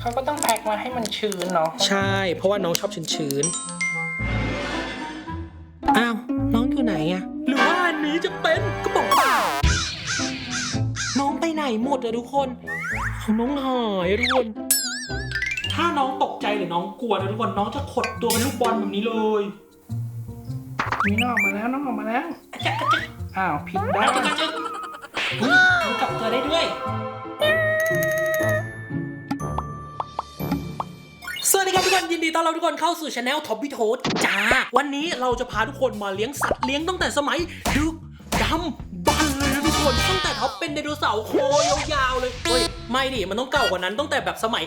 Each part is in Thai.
เขาก็ต้องแพ็คมาให้มันชื้นเนาะใช่ เพราะว่าน้องชอบชื้นๆอ้าว น้องอยู่ไหนอะหรือว่าอันนี้จะเป็นกระป๋องเปล่าน้องไปไหนหมดอะทุกคนเอาน้องหายอะทุกคน ถ้าน้องตกใจหรือน้องกลัวนะทุกคนน้องจะขดตัวเป็นลูกบอลแบบนี้เลยนี่น้องออกมาแล้วน้องออกมาแล้ว อ้าวผิดด้าเอานจะจะเฮ้ยมันกลับตัวได้ด้วย ทุกคนยินดีต้อนรับทุกคนเข้าสู่ช anel ท็อปวิโทจ้า วันนี้เราจะพาทุกคนมาเลี้ยงสัตว์เลี้ยงตั้งแต่สมัยดึกดำบรรพ์เลยนะทุกคนตั้งแต่ท็อปเป็นไดโนเสาร์คอยาวๆเลยเฮ้ยไม่ดิมันต้องเก่ากว่านั้นตั้งแต่แบบสมัย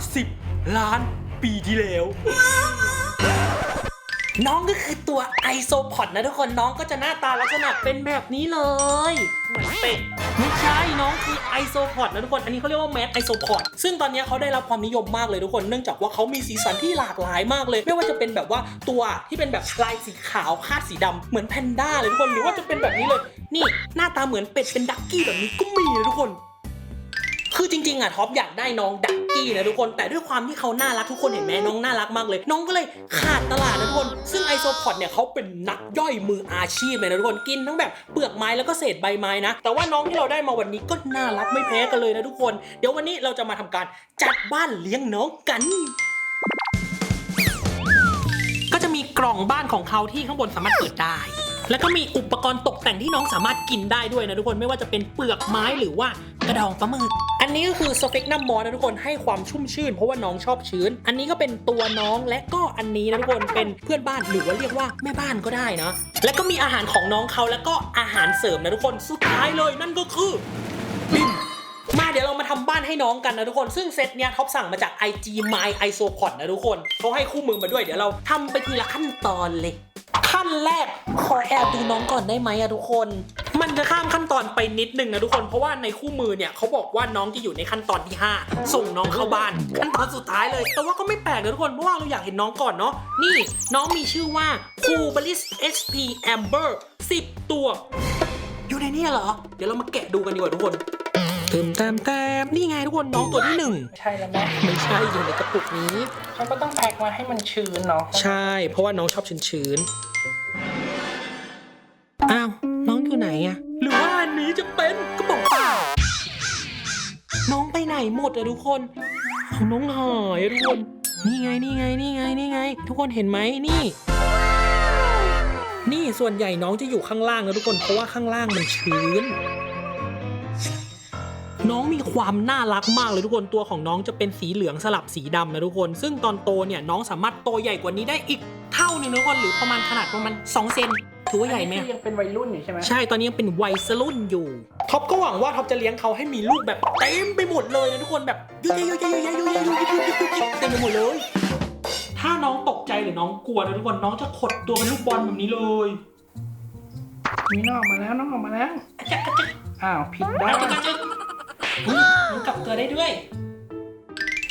350 ล้านปีที่แล้วน้องก็คือตัวไอโซพอดนะทุกคนน้องก็จะหน้าตาลักษณะเป็นแบบนี้เลยเหมือนเป็ด ไม่ใช่น้องคือไอโซพอดนะทุกคน อันนี้เขาเรียกว่าแมสไอโซพอดซึ่งตอนนี้เขาได้รับความนิยมมากเลยทุกคน เนื่องจากว่าเขามีสีสันที่หลากหลายมากเลย ไม่ว่าจะเป็นแบบว่าตัวที่เป็นแบบลายสีขาวคาดสีดำเหมือนแพนด้าเลยทุกคน หรือว่าจะเป็นแบบนี้เลย นี่หน้าตาเหมือนเป็ดเป็นดักกี้แบบนี้ก็มีนะทุกคน คือจริงๆอะท็อปอยากได้น้องดักกี้นะทุกคน แต่ด้วยความที่เขาน่ารักทุกคนเห็นไหมน้องน่ารักมากเลย น้องก็เลยขาดตลาดนะทุกคน ซึ่งไอโซพอดเนี่ยเขาเป็นนักย่อยมืออาชีพเลยนะทุกคนกินทั้งแบบเปลือกไม้แล้วก็เศษใบไม้นะ แต่ว่าน้องที่เราได้มาวันนี้ก็น่ารักไม่แพ้กันเลยนะทุกคน เดี๋ยววันนี้เราจะมาทำการจัดบ้านเลี้ยงน้องกันก็จะมีกล่องบ้านของเขาที่ข้างบนสามารถเปิดได้ แล้วก็มีอุปกรณ์ตกแต่งที่น้องสามารถกินได้ด้วยนะทุกคนไม่ว่าจะเป็นเปลือกไม้หรือว่ากระดองปลาหมึกอันนี้ก็คือสเฟกนัมมอสนะทุกคนให้ความชุ่มชื่นเพราะว่าน้องชอบชื้น อันนี้ก็เป็นตัวน้องและก็อันนี้นะทุกคนเป็นเพื่อนบ้านหรือว่าเรียกว่าแม่บ้านก็ได้นะแล้วก็มีอาหารของน้องเขาแล้วก็อาหารเสริมนะทุกคนสุดท้ายเลยนั่นก็คือบินมาเดี๋ยวเรามาทำบ้านให้น้องกันนะทุกคน ซึ่งเซตเนี้ยท็อปสั่งมาจาก IG My Isopod นะทุกคนเขาให้คู่มือมาด้วยเดี๋ยวเราทำไปทีละขั้นตอนเลย ขั้นแรกขอแอบดูน้องก่อนได้ไหมอะทุกคน มันจะข้ามขั้นตอนไปนิดนึงนะทุกคน เพราะว่าในคู่มือเนี่ยเขาบอกว่าน้องจะอยู่ในขั้นตอนที่ 5 ส่งน้องเข้าบ้าน ขั้นตอนสุดท้ายเลย แต่ว่าก็ไม่แปลกนะทุกคน เพราะว่าเราอยากเห็นน้องก่อนเนาะ นี่น้องมีชื่อว่า c o b a l i s SP Amber 10 ตัว อยู่ในนี้เหรอ เดี๋ยวเรามาแกะดูกันดีกว่าทุกคน เติมแต้มแต้มนี่ไงทุกคนน้องตัวที่หนึ่งใช่แล้วแม่ไม่ใช่อยู่ในกระปุกนี้ เขาก็ต้องแพ็คมาให้มันชื้นเนาะใช่ เพราะว่าน้องชอบชื้นๆอ้าวน้องอยู่ไหนอะหรือว่าอันนี้จะเป็นกระป๋องเปล่าน้องไปไหนหมดอะทุกคนเอาน้องหายอะทุกคนนี่ไงนี่ไงนี่ไงนี่ไง ทุกคนเห็นไหมนี่ นี่ส่วนใหญ่น้องจะอยู่ข้างล่างนะทุกคนเพราะว่าข้างล่างมันชื้น น้องมีความน่ารักมากเลยทุกคนตัวของน้องจะเป็นสีเหลืองสลับสีดำนะทุกคน ซึ่งตอนโตเนี่ยน้องสามารถโตใหญ่กว่านี้ได้อีกเท่าหนึงนะทุกคนหรือประมาณขนาดประมาณ2เซนถือว่าใหญ่ไหมคือยังเป็นวัยรุ่นอยู่ใช่ไหมใช่ตอนนี้ยังเป็นวัยรุ่นอยู่ท็อปก็หวังว่าท็อปจะเลี้ยงเขาให้มีลูกแบบเต็มไปหมดเลยนะทุกคนแบบเยอะๆๆๆๆๆๆเต็มไปหมดเลย ถ้าน้องตกใจหรือน้องกลัวนะทุกคนน้องจะขดตัวเป็นลูกบอลแบบนี้เลยนี่น้องออกมาแล้วน้องออกมาแล้วอะจ๊ะอะจ๊ะอ้าวผิดด้ เฮ้ยมันกลับตัวได้ด้วย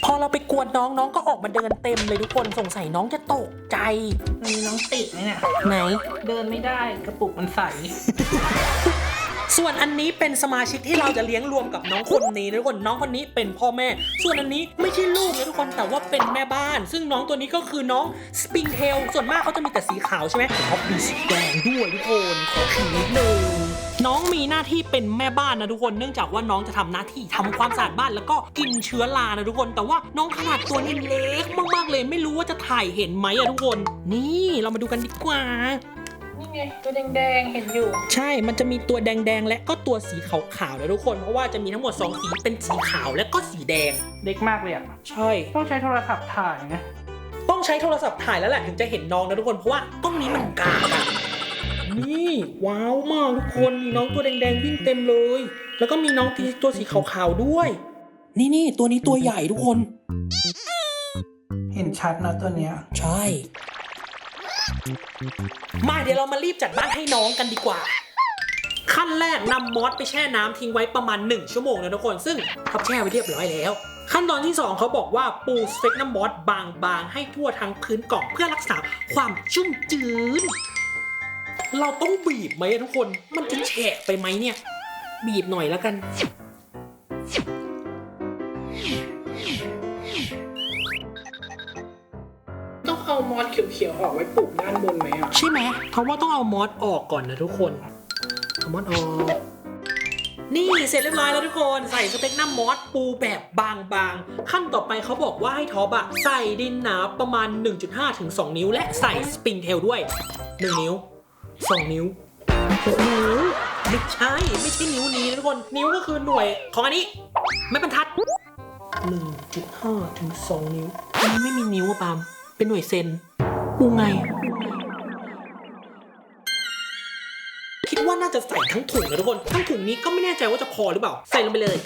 พอเราไปกวนน้องน้องก็ออกมาเดินเต็มเลยทุกคนสงสัยน้องจะตกใจ มีน้องติดไหมเนี่ย ไหน เดินไม่ได้กระปุกมันใส ส่วนอันนี้เป็นสมาชิกที่เราจะเลี้ยงรวมกับน้องคนนี้นะทุกคนน้องคนนี้เป็นพ่อแม่ ส่วนอันนี้ไม่ใช่ลูกนะทุกคนแต่ว่าเป็นแม่บ้าน ซึ่งน้องตัวนี้ก็คือน้องสปริงเทลส่วนมากเขาจะมีแต่สีขาวใช่ไหมเขามีสีแดงด้วยทุกคนขอขิงนิดนึง น้องมีหน้าที่เป็นแม่บ้านนะทุกคน เนื่องจากว่าน้องจะทำหน้าที่ทำความสะอาดบ้านแล้วก็กินเชื้อรานะทุกคน แต่ว่าน้องขนาดตัวนี้เล็กมากๆเลยไม่รู้ว่าจะถ่ายเห็นไหมอะทุกคน นี่เรามาดูกันดีกว่านี่ไงตัวแดงๆ เห็นอยู่ ใช่ มันจะมีตัวแดงๆ และก็ตัวสีขาวๆนะทุกคน เพราะว่าจะมีทั้งหมด 2 สี เป็นสีขาวและก็สีแดง เด็กมากเลยอะ ใช่ ต้องใช้โทรศัพท์ถ่ายนะ ต้องใช้โทรศัพท์ถ่ายแล้วแหละถึงจะเห็นน้องนะทุกคน เพราะว่ากล้องนี้มันกากอะ นี่ว้าวมากทุกคนมีน้องตัวแดงๆวิ่งเต็มเลย แล้วก็มีน้องตีตัวสีขาวๆด้วย นี่นี่ตัวนี้ตัวใหญ่ทุกคน เห็นชัดนะตัวเนี้ย ใช่ มาเดี๋ยวเรามารีบจัดบ้านให้น้องกันดีกว่า ขั้นแรกนำมอสไปแช่น้ำทิ้งไว้ประมาณ 1 ชั่วโมงนะทุกคน ซึ่งทับแช่ไว้เรียบร้อยแล้วขั้นตอนที่ 2 เขาบอกว่าปูสเฟกน้ำมอสบางๆ ให้ทั่วทั้งพื้นกล่องเพื่อรักษาความชุ่มจืด เราต้องบีบไหมทุกคน มันจะแฉะไปไหมเนี่ย บีบหน่อยแล้วกัน ต้องเอามอสเขียวๆออกไว้ปลูกด้านบนไหมอะ ใช่ไหมเพราะว่าต้องเอามอสออกก่อนนะทุกคนเอามอสออกนี่เสร็จเรียบร้อยแล้วทุกคนใส่สเต็กหน้ามอสปูแบบบางๆ ขั้นต่อไปเขาบอกว่าให้ท็อปอะใส่ดินหนาประมาณ 1.5 ถึง 2 นิ้ว และใส่สปริงเทลด้วย 1 นิ้ว 2นิ้วโอ้โหไม่ใช่ไม่ใช่นิ้วนี้นะทุกคน นิ้วก็คือหน่วยของอันนี้ ไม่บรรทัด 1.5 ถึง 2 นิ้วอันนี้ไม่มีนิ้วอะปาล์มเป็นหน่วยเซนปูไง คิดว่าน่าจะใส่ทั้งถุงนะทุกคน ทั้งถุงนี้ก็ไม่แน่ใจว่าจะพอหรือเปล่า ใส่ลงไปเลย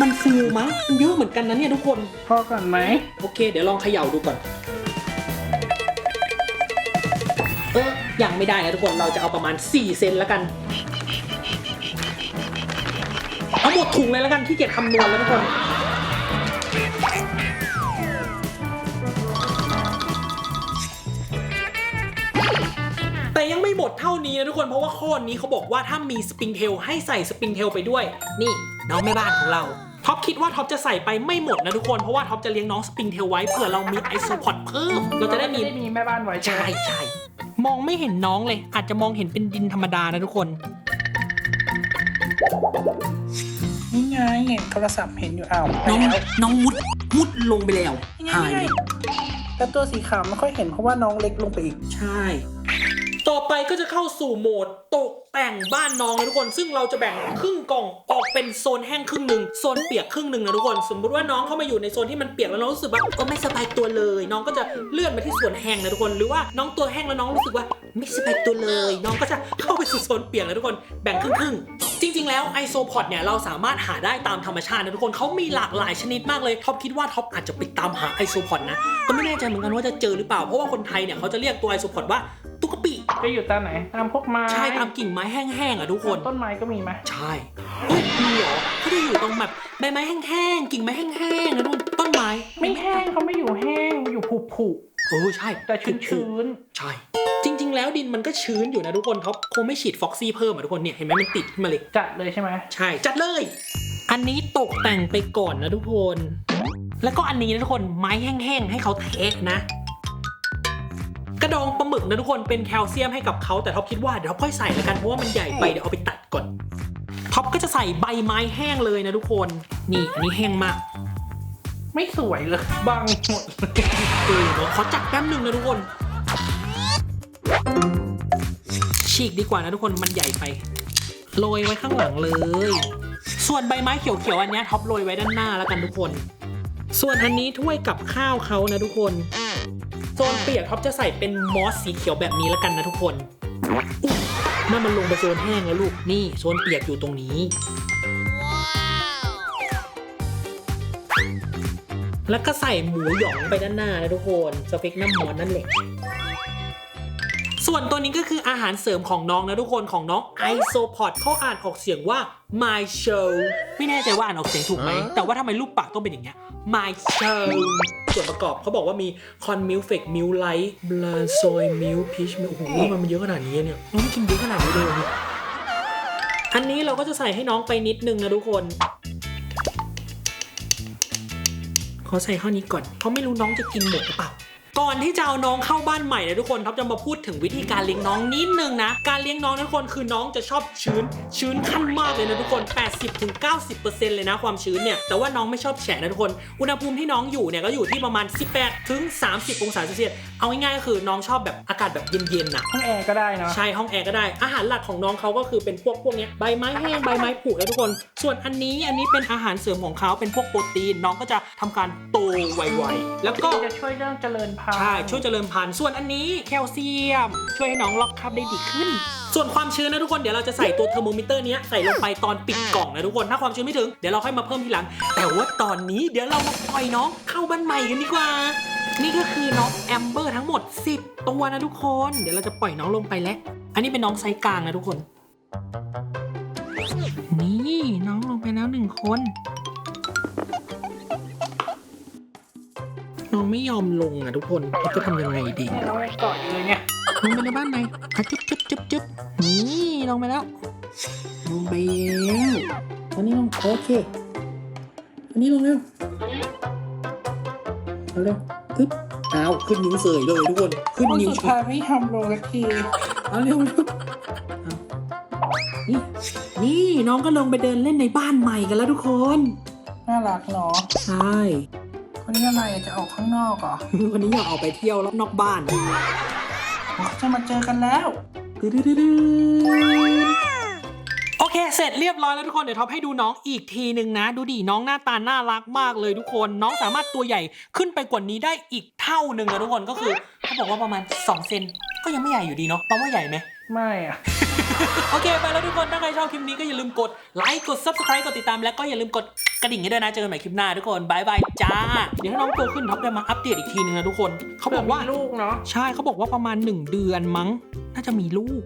มันฟูมั้งมันเยอะเหมือนกันนะเนี่ยทุกคน พอก่อนไหม โอเค เดี๋ยวลองเขย่าดูก่อน เออยังไม่ได้นะทุกคน เราจะเอาประมาณ 4 เซนแล้วกัน เอาหมดถุงเลยแล้วกันที่เกียจคำนวณแล้วทุกคน แต่ยังไม่หมดเท่านี้นะทุกคน เพราะว่าข้อนี้เขาบอกว่าถ้ามีสปริงเทลให้ใส่สปริงเทลไปด้วย นี่ น้องแม่บ้านของเราท็อปคิดว่าท็อปจะใส่ไปไม่หมดนะทุกคน เพราะว่าท็อปจะเลี้ยงน้องสปริงเทลไว้เผื่อเรามีไอโซพอดเพิ่มเราจะได้มีมีแม่บ้านไว้ใช่ใช่ไหมใช่มองไม่เห็นน้องเลย อาจจะมองเห็นเป็นดินธรรมดานะทุกคนนี่ไงโทรศัพท์เห็นอยู่อ้าวน้องแล้วน้องมุดมุดลงไปแล้วนี่ไงหายนี่ไปไงแต่ตัวสีขาวไม่ค่อยเห็นเพราะว่าน้องเล็กลงไปอีกใช่ ต่อไปก็จะเข้าสู่โหมดตกแต่งบ้านน้องนะทุกคน ซึ่งเราจะแบ่งครึ่งกล่องออกเป็นโซนแห้งครึ่งหนึ่งโซนเปียกครึ่งหนึ่งนะทุกคน สมมติว่าน้องเข้ามาอยู่ในโซนที่มันเปียกแล้วน้องรู้สึกว่าก็ไม่สบายตัวเลย น้องก็จะเลื่อนมาที่ส่วนแห้งนะทุกคนหรือว่าน้องตัวแห้งแล้วน้องรู้สึกว่าไม่สบายตัวเลย น้องก็จะเข้าไปสู่โซนเปียกนะทุกคนแบ่งครึ่งครึ่งจริง ๆ แล้วไอโซพอดเนี่ยเราสามารถหาได้ตามธรรมชาตินะทุกคนเขามีหลากหลายชนิดมากเลยท็อปคิดว่าท็อปอาจจะไปตามหาไอโซพอดนะก็ไม่แน่ใจเหมือนกันว่าจะเจอหรือเปล่าเพราะว่าคนไทยเนี่ยเขาจะเรียกตัวไอโซพอดว่าตุ๊กปิ จะอยู่ตามไหนตามพวกไม้ใช่ตามกิ่งไม้แห้งๆอะทุกคน ต้นไม้ก็มีไหมใช่เฮ้ยมีเหรอเขาจะอยู่ตรงแบบใบไม้แห้งๆกิ่งไม้แห้งๆนะทุกคนต้นไม้ไม่แห้งเขาไม่อยู่แห้งอยู่ผุผุเออใช่ๆแต่ชื้นชื้นใช่ จริง ๆ แล้วดินมันก็ชื้นอยู่นะทุกคนท็อปคงไม่ฉีดฟ็อกซี่เพิ่มอะทุกคนเนี่ยเห็นไหมมันติดขึ้นมาเลยๆจัดเลยใช่ไหมใช่จัดเลย อันนี้ตกแต่งไปก่อนนะทุกคน แล้วก็อันนี้นะทุกคนไม้แห้งๆให้เขาเทะนะ กระดองปลาหมึกนะทุกคนเป็นแคลเซียมให้กับเขาแต่ท็อปคิดว่าเดี๋ยวท็อปค่อยใส่แล้วกันเพราะว่ามันใหญ่ไปเดี๋ยวเอาไปตัดก่อนท็อปก็จะใส่ใบไม้แห้งเลยนะทุกคนนี่อันนี้แห้งมาก ไม่สวยเลยบังหมดเลยเออเดี๋ยวขอจัดแป๊บหนึ่งนะทุกคน ฉีกดีกว่านะทุกคนมันใหญ่ไปโรยไว้ข้างหลังเลย ส่วนใบไม้เขียวๆอันเนี้ยท็อปโรยไว้ด้านหน้าแล้วกันทุกคน ส่วนอันนี้ถ้วยกับข้าวเขานะทุกคน โซนเปียกท็อปจะใส่เป็นมอสสีเขียวแบบนี้แล้วกันนะทุกคนอุ๊ยนั่นมันลงไปโซนแห้งแล้วลูก นี่โซนเปียกอยู่ตรงนี้ แล้วก็ใส่หมูหยองไปด้านหน้านะทุกคนสเปกน้ำหมอนนั่นแหละ ส่วนตัวนี้ก็คืออาหารเสริมของน้องนะทุกคนของน้อง Isopod เขาอ่านออกเสียงว่า My Show ไม่แน่ใจว่าอ่านออกเสียงถูกไหม แต่ว่าทำไมรูปปากต้องเป็นอย่างเงี้ย My Show ส่วนประกอบเขาบอกว่ามี Con Milk Fake Milk Light Bland Soy Milk Peach Milk โอ้โหมันเยอะขนาดนี้เนี่ยน้องกินเยอะขนาดนี้เลยเนี่ยอันนี้เราก็จะใส่ให้น้องไปนิดนึงนะทุกคนขอใส่ข้านี้ก่อนเพราะไม่รู้น้องจะกินหมดหรือเปล่า ก่อนที่จะเอาน้องเข้าบ้านใหม่นะทุกคนท็อปจะมาพูดถึงวิธีการเลี้ยงน้องนิดนึงนะ การเลี้ยงน้องนะทุกคนคือน้องจะชอบชื้น ชื้นขั้นมากเลยนะทุกคน 80-90%เลยนะความชื้นเนี่ย แต่ว่าน้องไม่ชอบแฉะนะทุกคน อุณหภูมิที่น้องอยู่เนี่ยก็อยู่ที่ประมาณ 18ถึง30 องศาเซลเซียส เอาง่ายๆก็คือน้องชอบแบบอากาศแบบเย็นๆนะห้องแอร์ก็ได้เนาะ ใช่ห้องแอร์ก็ได้ อาหารหลักของน้องเขาก็คือเป็นพวกพวกเนี้ยใบไม้แห้งใบไม้ผุแล้วทุกคน ส่วนอันนี้อันนี้เป็นอาหารเสริมของเขาเป็นพวกโปรตีนน้องก็จะทำการโตไวๆแล้วก็จะช่วยเรื่องเจริญพันธุ์ ใช่ ช่วยเจริญพันธุ์ ส่วนอันนี้แคลเซียม ช่วยให้น้องล็อกคราบได้ดีขึ้น ส่วนความชื้นนะทุกคน เดี๋ยวเราจะใส่ตัวเทอร์โมมิเตอร์เนี้ยใส่ลงไปตอนปิดกล่องนะทุกคน ถ้าความชื้นไม่ถึง เดี๋ยวเราค่อยมาเพิ่มทีหลัง แต่ว่าตอนนี้เดี๋ยวเรามาปล่อยน้องเข้าบ้านใหม่กันดีกว่า นี่ก็คือน้องแอมเบอร์ทั้งหมด 10 ตัวนะทุกคน เดี๋ยวเราจะปล่อยน้องลงไปแล้ว อันนี้เป็นน้องไซส์กลางนะทุกคน นี่น้องลงไปแล้วหนึ่งคน น้องไม่ยอมลงอะทุกคนเราจะทำยังไงดีเนี่ยน้องยังเกาะอยู่เลยเนี่ยลงไปในบ้านไหนอะจุ๊บจุ๊บจุ๊บจุ๊บนี่ลงไปแล้ว ลงไปแล้วตอนนี้ลงโอเค อันนี้ลงเร็วเอาเร็วตึ๊บอ้าวขึ้นนิ้วเสยเลยทุกคน ขึ้นคนนิ้วสุดเฉท้ายยไม่ทำลงสักทีเอาเร็วเร็วเอานี่นี่น้องก็ลงไปเดินเล่นในบ้านใหม่กันแล้วทุกคน น่ารักเนาะ ใช่ คนนี้อะไรจะออกข้างนอกเหรอ วันนี้อยากออกไปเที่ยวรอบนอกบ้านเขาจะมาเจอกันแล้วโอเค เสร็จเรียบร้อยแล้วทุกคน เดี๋ยวท็อปให้ดูน้องอีกทีหนึ่งนะ ดูดิ น้องหน้าตาน่ารักมากเลยทุกคน น้องสามารถตัวใหญ่ขึ้นไปกว่านี้ได้อีกเท่าหนึ่งนะทุกคน ก็คือเขาบอกว่าประมาณ 2 เซน ก็ยังไม่ใหญ่อยู่ดีเนาะปาว่าใหญ่ไหมไม่อะโอเค ไปแล้วทุกคน ถ้าใครชอบคลิปนี้ก็อย่าลืมกดไลค์ กด subscribe กดติดตาม แล้วก็อย่าลืมกดก ระดิ่งให้ด้วยนะ เจอกันใหม่คลิปหน้าทุกคนบายบายจ้า เดี๋ยวถ้าน้องโตขึ้นท็อปจะมาอัปเดตอีกทีนึงนะทุกคน เขาบอกว่ามีลูกเนาะ ใช่เขาบอกว่าประมาณ 1 เดือนมั้ง น่าจะมีลูก